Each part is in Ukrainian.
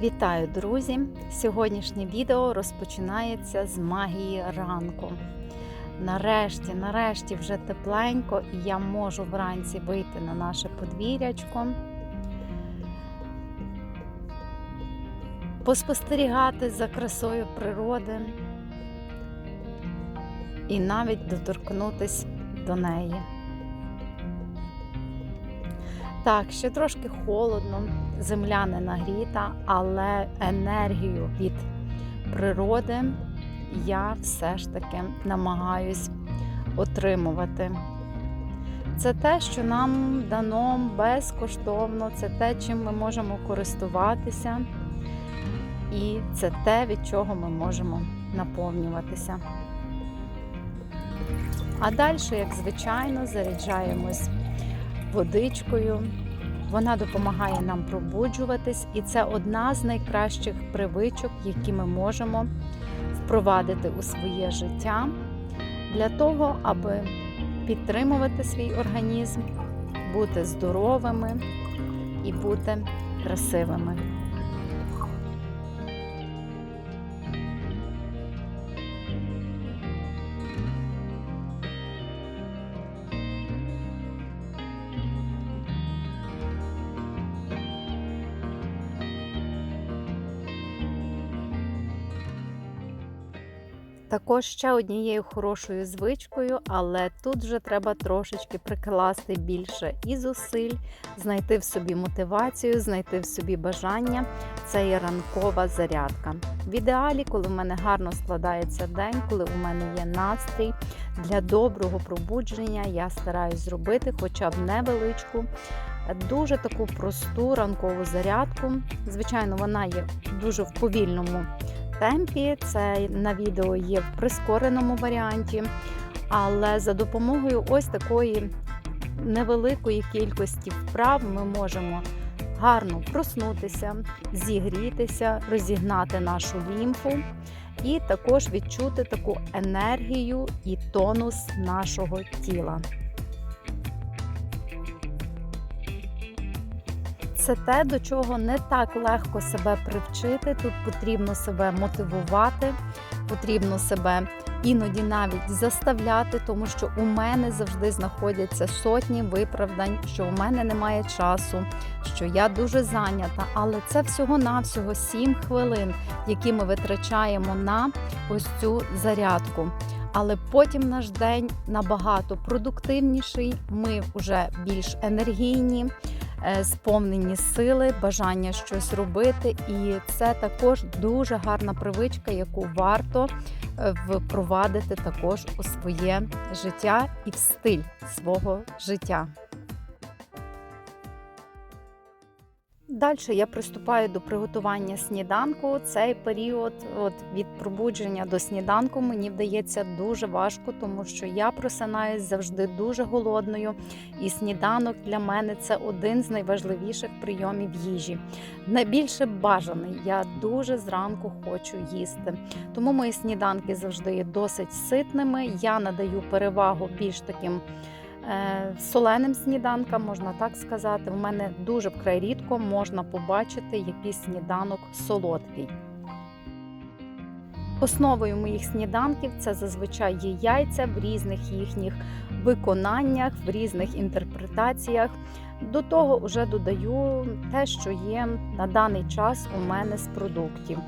Вітаю, друзі! Сьогоднішнє відео розпочинається з магії ранку. Нарешті, нарешті вже тепленько, і я можу вранці вийти на наше подвір'ячко, поспостерігати за красою природи і навіть доторкнутися до неї. Так, ще трошки холодно, земля не нагріта, але енергію від природи я все ж таки намагаюсь отримувати. Це те, що нам дано безкоштовно, це те, чим ми можемо користуватися, і це те, від чого ми можемо наповнюватися. А далі, як звичайно, заряджаємось водичкою. Вона допомагає нам пробуджуватись, і це одна з найкращих привичок, які ми можемо впровадити у своє життя для того, аби підтримувати свій організм, бути здоровими і бути красивими. Також ще однією хорошою звичкою, але тут вже треба трошечки прикласти більше і зусиль, знайти в собі мотивацію, знайти в собі бажання. Це є ранкова зарядка. В ідеалі, коли в мене гарно складається день, коли у мене є настрій для доброго пробудження, я стараюсь зробити хоча б невеличку. Дуже таку просту ранкову зарядку. Звичайно, вона є дуже в повільному темпі. Це на відео є в прискореному варіанті, але за допомогою ось такої невеликої кількості вправ ми можемо гарно проснутися, зігрітися, розігнати нашу лімфу. І також відчути таку енергію і тонус нашого тіла. Це те, до чого не так легко себе привчити. Тут потрібно себе мотивувати, потрібно себе іноді навіть заставляти, тому що у мене завжди знаходяться сотні виправдань, що у мене немає часу, що я дуже зайнята. Але це всього-навсього 7 хвилин, які ми витрачаємо на ось цю зарядку. Але потім наш день набагато продуктивніший. Ми вже більш енергійні. Е, сповнені сили, бажання щось робити, і це також дуже гарна привичка, яку варто е, впровадити також у своє життя і в стиль свого життя. Далі я приступаю до приготування сніданку. Цей період от від пробудження до сніданку мені вдається дуже важко, тому що я просинаюсь завжди дуже голодною, і сніданок для мене це один з найважливіших прийомів їжі. Найбільше бажаний. Я дуже зранку хочу їсти. Тому мої сніданки завжди є досить ситними. Я надаю перевагу більш таким. Е, соленим сніданкам, можна так сказати. У мене дуже вкрай рідко можна побачити якийсь сніданок солодкий. Основою моїх сніданків це зазвичай є яйця в різних їхніх виконаннях, в різних інтерпретаціях. До того вже додаю те, що є на даний час у мене з продуктів.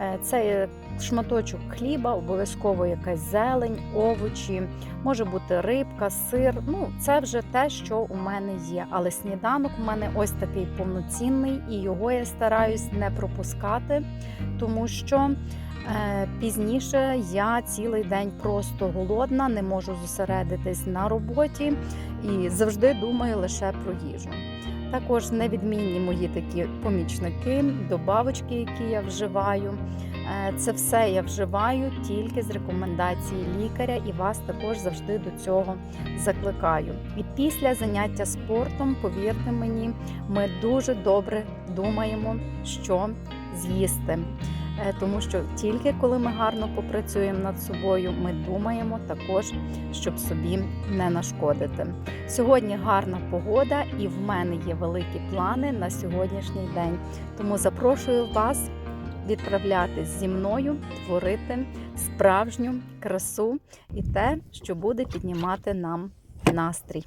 Е, це шматочок хліба, обов'язково якась зелень, овочі, може бути рибка, сир. Ну, це вже те, що у мене є. Але сніданок у мене ось такий повноцінний, і його я стараюсь не пропускати, тому що. Е, пізніше я цілий день просто голодна, не можу зосередитись на роботі і завжди думаю лише про їжу. Також невідмінні мої такі помічники, добавочки, які я вживаю. Е, це все я вживаю тільки з рекомендації лікаря, і вас також завжди до цього закликаю. І після заняття спортом, повірте мені, ми дуже добре думаємо, що з'їсти. Е, тому що тільки коли ми гарно попрацюємо над собою, ми думаємо також, щоб собі не нашкодити. Сьогодні гарна погода, і в мене є великі плани на сьогоднішній день. Тому запрошую вас відправлятись зі мною, творити справжню красу і те, що буде піднімати нам настрій.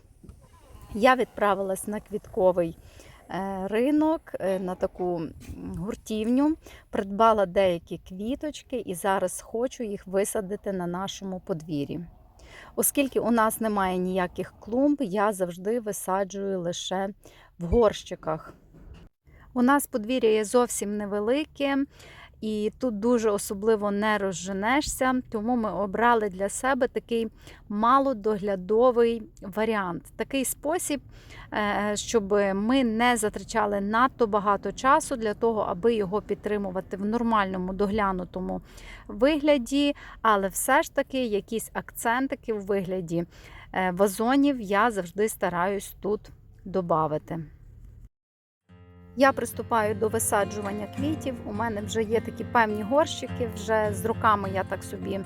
Я відправилась на квітковий ринок, е, на таку гуртівню, придбала деякі квіточки і зараз хочу їх висадити на нашому подвір'ї. Оскільки у нас немає ніяких клумб, я завжди висаджую лише в горщиках. У нас подвір'я є зовсім невелике, і тут дуже особливо не розженешся, тому ми обрали для себе такий малодоглядовий варіант. Такий спосіб, е, щоб ми не затрачали надто багато часу для того, аби його підтримувати в нормальному доглянутому вигляді, але все ж таки якісь акцентики в вигляді е, вазонів я завжди стараюсь тут додати. Я приступаю до висаджування квітів. У мене вже є такі певні горщики. Вже з роками я так собі е,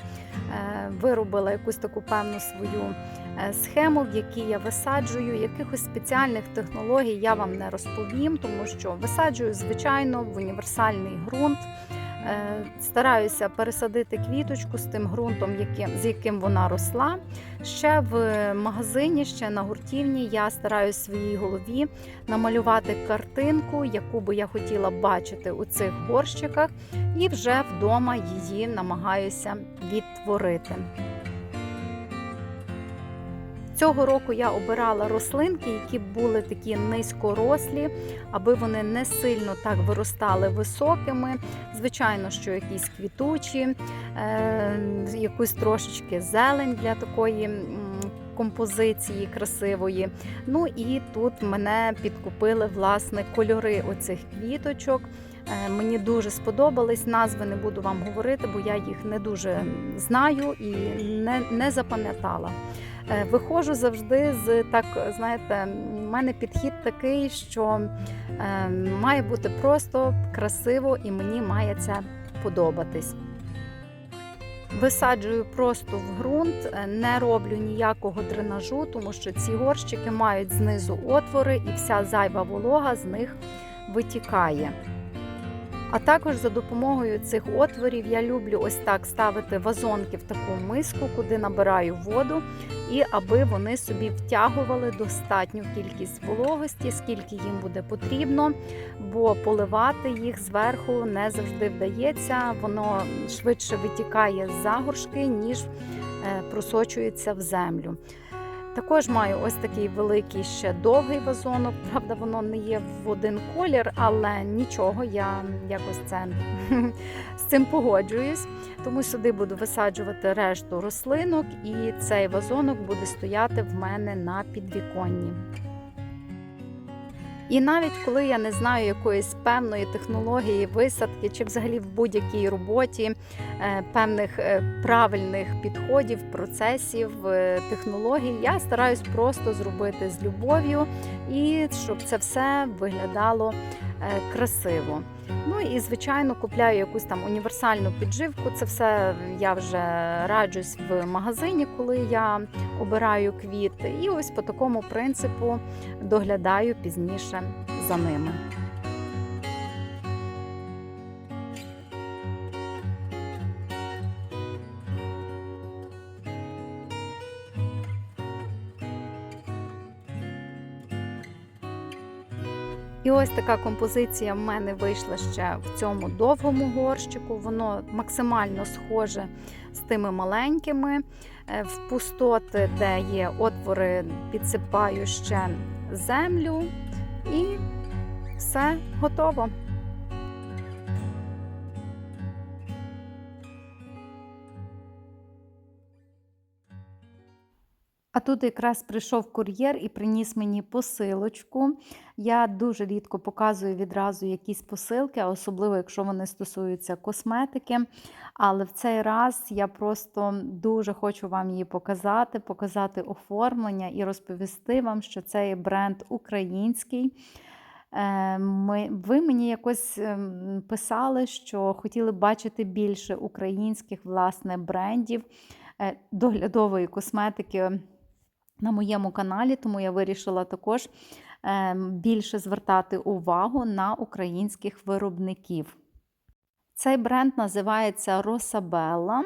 виробила якусь таку певну свою е, схему, в якій я висаджую. Якихось спеціальних технологій я вам не розповім, тому що висаджую звичайно в універсальний ґрунт. Е, стараюся пересадити квіточку з тим ґрунтом, з яким вона росла. Ще в магазині, ще на гуртівні я стараюся своїй голові намалювати картинку, яку би я хотіла бачити у цих горщиках, і вже вдома її намагаюся відтворити. Цього року я обирала рослинки, які були такі низькорослі, аби вони не сильно так виростали високими. Звичайно, що якісь квітучі, е, якусь трошечки зелень для такої. Композиції красивої. Ну і тут мене підкупили власне кольори оцих квіточок. Е, мені дуже сподобались. Назви не буду вам говорити, бо я їх не дуже знаю і не, не запам'ятала. Е, виходжу завжди з так, знаєте, в мене підхід такий, що е, має бути просто красиво і мені має це подобатись. Висаджую просто в ґрунт, не роблю ніякого дренажу, тому що ці горщики мають знизу отвори, і вся зайва волога з них витікає. А також за допомогою цих отворів я люблю ось так ставити вазонки в таку миску, куди набираю воду, і аби вони собі втягували достатню кількість вологості, скільки їм буде потрібно, бо поливати їх зверху не завжди вдається, воно швидше витікає з загоршки, ніж е, просочується в землю. Також маю ось такий великий ще довгий вазонок. Правда, воно не є в один колір, але нічого, я якось це з цим погоджуюсь. Тому сюди буду висаджувати решту рослинок, і цей вазонок буде стояти в мене на підвіконні. І навіть коли я не знаю якоїсь певної технології висадки, чи взагалі в будь-якій роботі е, певних е, правильних підходів, процесів, е, технологій, я стараюсь просто зробити з любов'ю і щоб це все виглядало красиво. Ну і звичайно купляю якусь там універсальну підживку. Це все я вже раджусь в магазині, коли я обираю квіти. І ось по такому принципу доглядаю пізніше за ними. І ось така композиція в мене вийшла ще в цьому довгому горщику. Воно максимально схоже з тими маленькими. Е, в пустоти, де є отвори, підсипаю ще землю і все готово. А тут якраз прийшов кур'єр і приніс мені посилочку. Я дуже рідко показую відразу якісь посилки, особливо, якщо вони стосуються косметики. Але в цей раз я просто дуже хочу вам її показати, показати оформлення і розповісти вам, що це є бренд український. Е, Ми, ви мені якось ем, писали, що хотіли бачити більше українських власне брендів е, доглядової косметики на моєму каналі, тому я вирішила також ем, більше звертати увагу на українських виробників. Цей бренд називається Росабелла.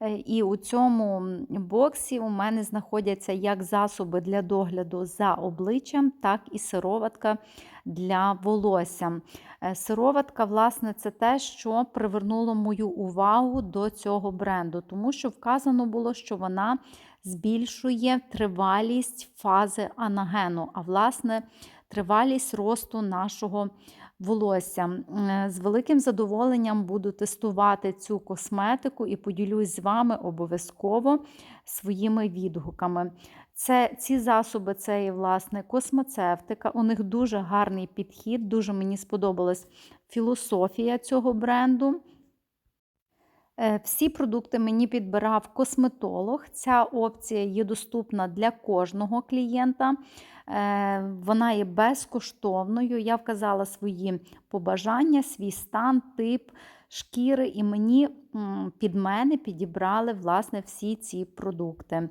Е, І у цьому боксі у мене знаходяться як засоби для догляду за обличчям, так і сироватка для волосся. Е, Сироватка, власне, це те, що привернуло мою увагу до цього бренду, тому що вказано було, що вона збільшує тривалість фази анагену, а власне, тривалість росту нашого волосся. З великим задоволенням буду тестувати цю косметику і поділюсь з вами обов'язково своїми відгуками. Це, ці засоби це є власне космоцевтика. У них дуже гарний підхід, дуже мені сподобалась філософія цього бренду. Е, Всі продукти мені підбирав косметолог. Ця опція є доступна для кожного клієнта. Е, Вона є безкоштовною. Я вказала свої побажання, свій стан, тип шкіри, і мені під мене підібрали власне всі ці продукти.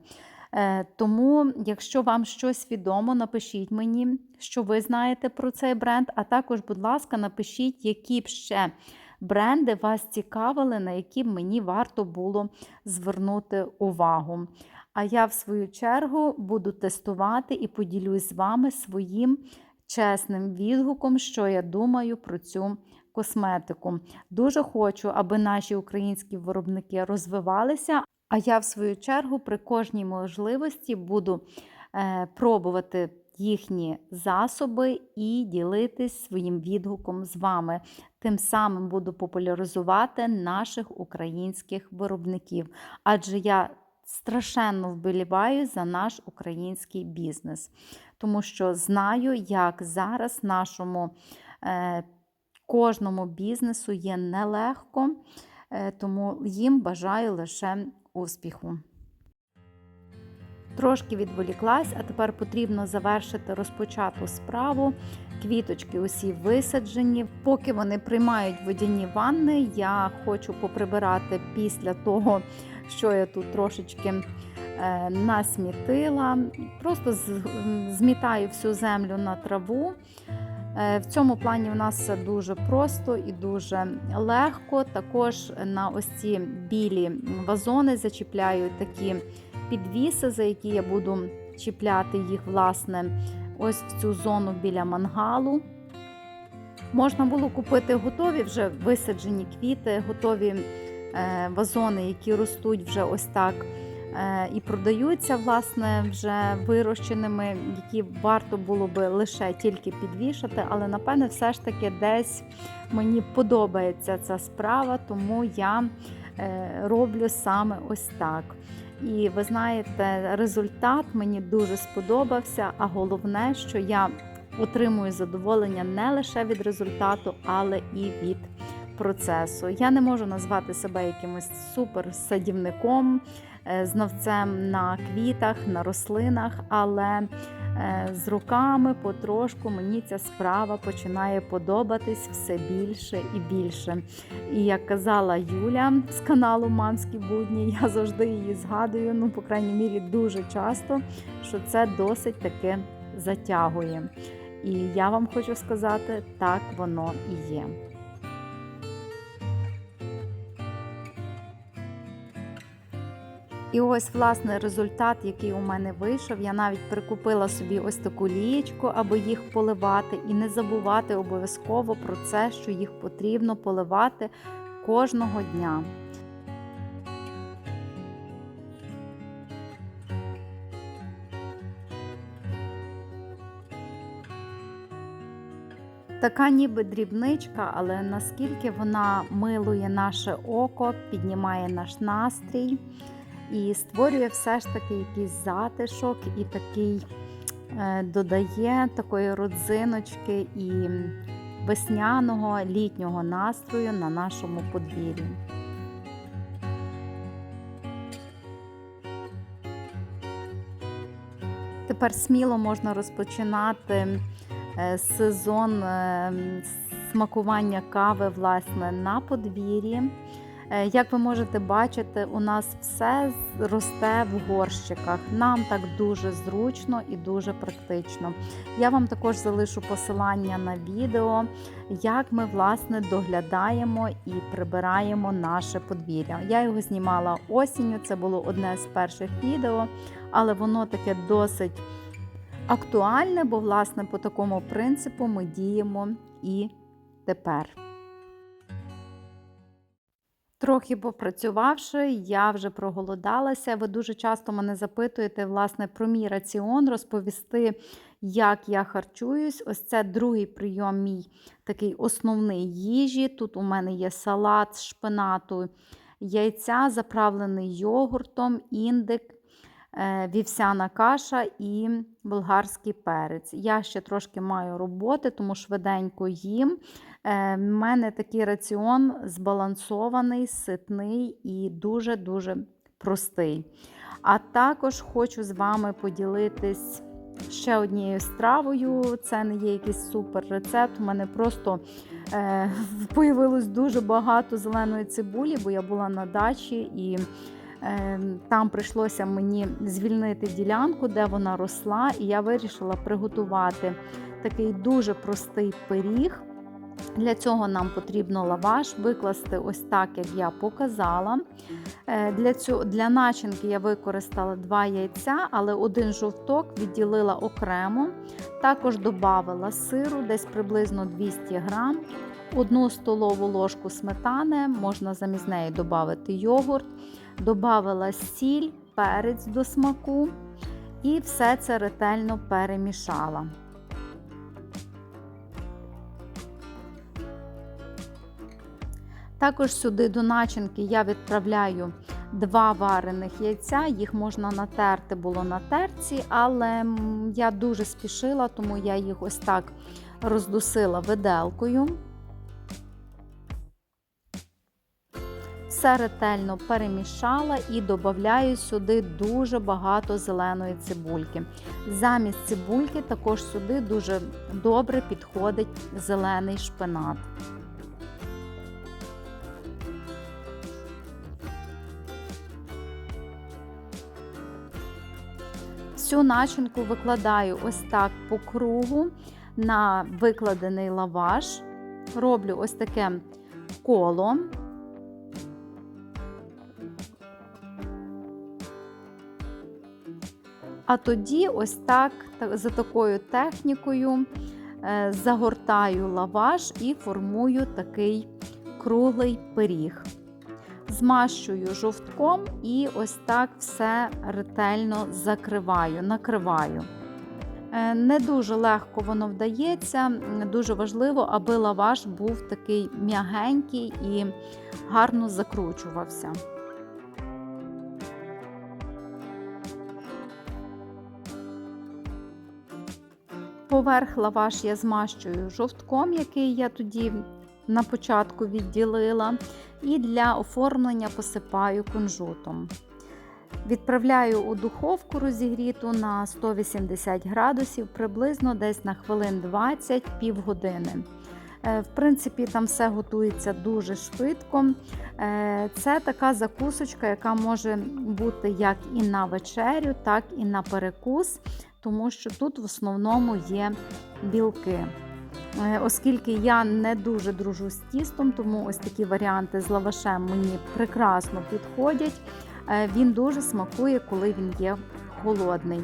Е, Тому, якщо вам щось відомо, напишіть мені, що ви знаєте про цей бренд, а також, будь ласка, напишіть, які б ще бренди вас цікавили, на які мені варто було звернути увагу. А я, в свою чергу, буду тестувати і поділюсь з вами своїм чесним відгуком, що я думаю про цю косметику. Дуже хочу, аби наші українські виробники розвивалися. А я, в свою чергу, при кожній можливості буду е, пробувати їхні засоби і ділитись своїм відгуком з вами. Тим самим буду популяризувати наших українських виробників. Адже я страшенно вболіваю за наш український бізнес, тому що знаю, як зараз нашому е, кожному бізнесу є нелегко, е, тому їм бажаю лише успіху. Трошки відволіклась, а тепер потрібно завершити розпочату справу. Квіточки усі висаджені. Поки вони приймають водяні ванни, я хочу поприбирати після того, що я тут трошечки е, насмітила. Просто змітаю всю землю на траву. Е, В цьому плані в нас все дуже просто і дуже легко. Також на ось ці білі вазони зачіпляю такі підвіси, за які я буду чіпляти їх, власне, ось в цю зону біля мангалу. Можна було купити готові вже висаджені квіти, готові е, вазони, які ростуть вже ось так. е, І продаються, власне, вже вирощеними, які варто було би лише тільки підвішати, але напевне, все ж таки десь мені подобається ця справа, тому я е, роблю саме ось так. І ви знаєте, результат мені дуже сподобався, а головне, що я отримую задоволення не лише від результату, але і від процесу. Я не можу назвати себе якимось суперсадівником, е, знавцем на квітах, на рослинах, але з роками потрошку мені ця справа починає подобатись все більше і більше. І як казала Юля з каналу Мамські будні, я завжди її згадую, ну, по крайній мірі, дуже часто, що це досить таки затягує. І я вам хочу сказати, так воно і є. І ось, власне, результат, який у мене вийшов. Я навіть прикупила собі ось таку лієчку, аби їх поливати, і не забувати обов'язково про це, що їх потрібно поливати кожного дня. Така ніби дрібничка, але наскільки вона милує наше око, піднімає наш настрій і створює все ж таки якийсь затишок і такий е, додає такої родзиночки і весняного літнього настрою на нашому подвір'ї. Тепер сміло можна розпочинати е, сезон е, смакування кави власне, на подвір'ї. Е, Як ви можете бачити, у нас все росте в горщиках. Нам так дуже зручно і дуже практично. Я вам також залишу посилання на відео, як ми власне доглядаємо і прибираємо наше подвір'я. Я його знімала осінню, це було одне з перших відео, але воно таке досить актуальне, бо власне по такому принципу ми діємо і тепер. Трохи попрацювавши, я вже проголодалася. Ви дуже часто мене запитуєте власне про мій раціон, розповісти, як я харчуюсь. Ось це другий прийом мій такий основний їжі. Тут у мене є салат з шпинату, яйця, заправлений йогуртом, індик, е, вівсяна каша і болгарський перець. Я ще трошки маю роботи, тому швиденько їм. У мене такий раціон збалансований, ситний і дуже-дуже простий. А також хочу з вами поділитись ще однією стравою. Це не є якийсь супер рецепт. У мене просто е, появилось дуже багато зеленої цибулі, бо я була на дачі і. е, Там прийшлося мені звільнити ділянку, де вона росла, і я вирішила приготувати такий дуже простий пиріг. Для цього нам потрібно лаваш викласти ось так, як я показала. Е, Для цього, для начинки я використала два яйця, але один жовток відділила окремо. Також додала сиру, десь приблизно 200 грам, одну столову ложку сметани, можна замість неї додати йогурт, додала сіль, перець до смаку і все це ретельно перемішала. Також сюди до начинки я відправляю два варених яйця. Їх можна натерти було на терці, але я дуже спішила, тому я їх ось так роздусила виделкою. Все ретельно перемішала і додаю сюди дуже багато зеленої цибульки. Замість цибульки також сюди дуже добре підходить зелений шпинат. Всю начинку викладаю ось так по кругу на викладений лаваш. Роблю ось таке коло. А тоді, ось так, за такою технікою, загортаю лаваш і формую такий круглий пиріг змащую жовтком і ось так все ретельно закриваю, накриваю. Е, не дуже легко воно вдається, дуже важливо, аби лаваш був такий м'ягенький і гарно закручувався. Поверх лаваш я змащую жовтком, який я тоді на початку відділила, і для оформлення посипаю кунжутом. Відправляю у духовку розігріту на 180 градусів, приблизно десь на хвилин 20 півгодини. Е, в принципі, там все готується дуже швидко. Е, це така закусочка, яка може бути як і на вечерю, так і на перекус, тому що тут в основному є білки. Е, оскільки я не дуже дружу з тістом, тому ось такі варіанти з лавашем мені прекрасно підходять. Е, він дуже смакує, коли він є холодний.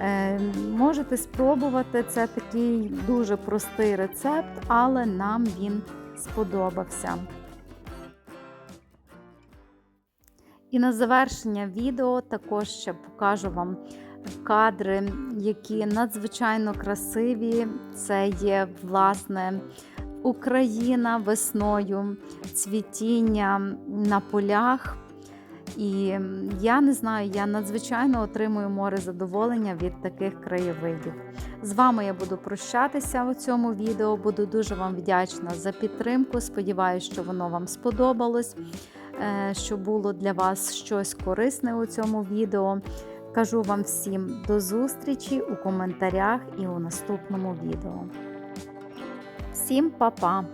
Е, можете спробувати, це такий дуже простий рецепт, але нам він сподобався. І на завершення відео також ще покажу вам кадри, які надзвичайно красиві. Це є, власне, Україна весною, цвітіння на полях. І я не знаю, я надзвичайно отримую море задоволення від таких краєвидів. З вами я буду прощатися у цьому відео. Буду дуже вам вдячна за підтримку. Сподіваюся, що воно вам сподобалось, е, що було для вас щось корисне у цьому відео. Кажу вам всім до зустрічі у коментарях і у наступному відео. Всім па-па!